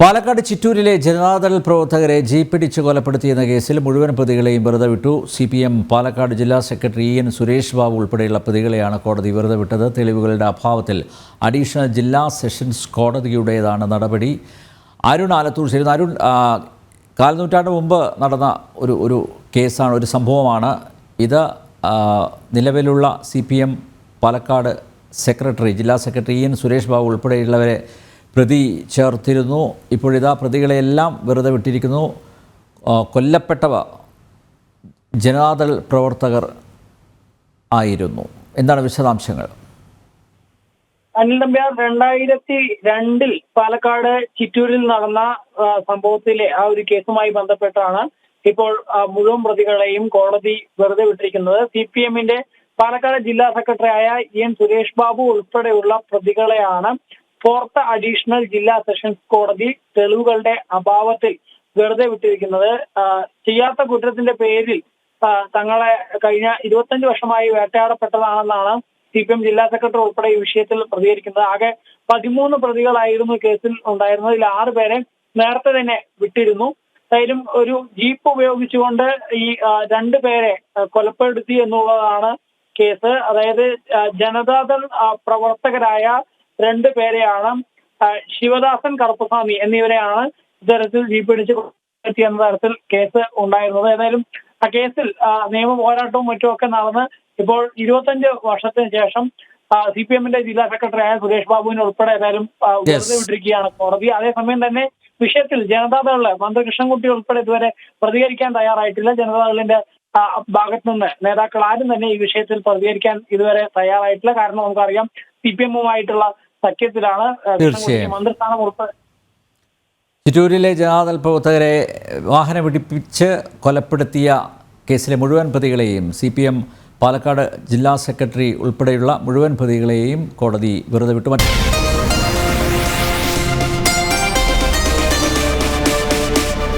പാലക്കാട് ചിറ്റൂരിലെ ജനതാദൾ പ്രവർത്തകരെ ജീപ്പിടിച്ച് കൊലപ്പെടുത്തിയെന്ന കേസിൽ മുഴുവൻ പ്രതികളെയും വെറുതെ വിട്ടു. സി പി എം പാലക്കാട് ജില്ലാ സെക്രട്ടറി എൻ സുരേഷ് ബാബു ഉൾപ്പെടെയുള്ള പ്രതികളെയാണ് കോടതി വെറുതെ വിട്ടത്. തെളിവുകളുടെ അഭാവത്തിൽ അഡീഷണൽ ജില്ലാ സെഷൻസ് കോടതിയുടേതാണ് നടപടി. അരുൺ ആലത്തൂർ ചേരുന്ന. അരുൺ കാൽനൂറ്റാണ്ട് മുമ്പ് നടന്ന ഒരു ഒരു കേസാണ് ഒരു സംഭവമാണ് ഇത്. നിലവിലുള്ള C P M Palakkad secretary ജില്ലാ സെക്രട്ടറി എൻ സുരേഷ് ബാബു ഉൾപ്പെടെയുള്ളവരെ പ്രതി ചേർത്തിരുന്നു. ഇപ്പോഴിതാ പ്രതികളെയെല്ലാം വെറുതെ വിട്ടിരിക്കുന്നു. കൊല്ലപ്പെട്ടവ ജനതാദൾ പ്രവർത്തകർ ആയിരുന്നു. എന്താണ് വിശദാംശങ്ങൾ? അനിൽ നമ്പ്യാർ രണ്ടായിരത്തി രണ്ടിൽ പാലക്കാട് ചിറ്റൂരിൽ നടന്ന സംഭവത്തിലെ ആ ഒരു കേസുമായി ബന്ധപ്പെട്ടാണ് ഇപ്പോൾ മുഴുവൻ പ്രതികളെയും കോടതി വെറുതെ വിട്ടിരിക്കുന്നത്. സി പി എമ്മിന്റെ പാലക്കാട് ജില്ലാ സെക്രട്ടറിയായ ഇ എൻ സുരേഷ് ബാബു ഉൾപ്പെടെയുള്ള പ്രതികളെയാണ് ഫോർത്ത് അഡീഷണൽ ജില്ലാ സെഷൻസ് കോടതി തെളിവുകളുടെ അഭാവത്തിൽ വെറുതെ വിട്ടിരിക്കുന്നത്. ചെയ്യാത്ത കുറ്റത്തിന്റെ പേരിൽ തങ്ങളെ കഴിഞ്ഞ ഇരുപത്തഞ്ച് വർഷമായി വേട്ടയാടപ്പെട്ടതാണെന്നാണ് സി പി എം ജില്ലാ സെക്രട്ടറി ഉൾപ്പെടെ ഈ വിഷയത്തിൽ പ്രതികരിക്കുന്നത്. ആകെ പതിമൂന്ന് പ്രതികളായിരുന്നു കേസിൽ ഉണ്ടായിരുന്നത്. ഇതിൽ ആറ് പേരെ നേരത്തെ തന്നെ വിട്ടിരുന്നു. എന്തായാലും ഒരു ജീപ്പ് ഉപയോഗിച്ചുകൊണ്ട് ഈ രണ്ട് പേരെ കൊലപ്പെടുത്തി എന്നുള്ളതാണ് കേസ്. അതായത് ജനതാദൾ പ്രവർത്തകരായ രണ്ട് പേരെയാണ് ശിവദാസൻ കറുപ്പസ്വാമി എന്നിവരെയാണ് ഇത്തരത്തിൽ ജീപ്പിടിച്ച് കൊലപ്പെടുത്തി എന്ന തരത്തിൽ കേസ് ഉണ്ടായിരുന്നത്. ഏതായാലും ആ കേസിൽ നിയമ പോരാട്ടവും മറ്റുമൊക്കെ നടന്ന് ഇപ്പോൾ ഇരുപത്തഞ്ച് വർഷത്തിന് ശേഷം സി പി എമ്മിന്റെ ജില്ലാ സെക്രട്ടറിയായ സുരേഷ് ബാബുവിനെ ഉൾപ്പെടെ ഏതായാലും വെറുതെ വിട്ടിരിക്കുകയാണ് കോടതി. അതേസമയം തന്നെ വിഷയത്തിൽ ജനതാദളിൽ മന്ത്രി കൃഷ്ണൻകുട്ടി ഉൾപ്പെടെ ഇതുവരെ പ്രതികരിക്കാൻ തയ്യാറായിട്ടില്ല. ജനതാദളിന്റെ ഭാഗത്ത് നിന്ന് നേതാക്കൾ ആരും തന്നെ ഈ വിഷയത്തിൽ പ്രതികരിക്കാൻ ഇതുവരെ തയ്യാറായിട്ടില്ല. കാരണം നമുക്കറിയാം സി പി എമ്മുമായിട്ടുള്ള സഖ്യത്തിലാണ് തീർച്ചയായും. മന്ത്രിസ്ഥാനം ഉറപ്പ് ചിറ്റൂരിലെ ജനാദൽ പ്രവർത്തകരെ വാഹനം പിടിപ്പിച്ച് കൊലപ്പെടുത്തിയ കേസിലെ മുഴുവൻ പ്രതികളെയും സി പി എം പാലക്കാട് ജില്ലാ സെക്രട്ടറി ഉൾപ്പെടെയുള്ള മുഴുവൻ പ്രതികളെയും കോടതി വെറുതെ വിട്ടു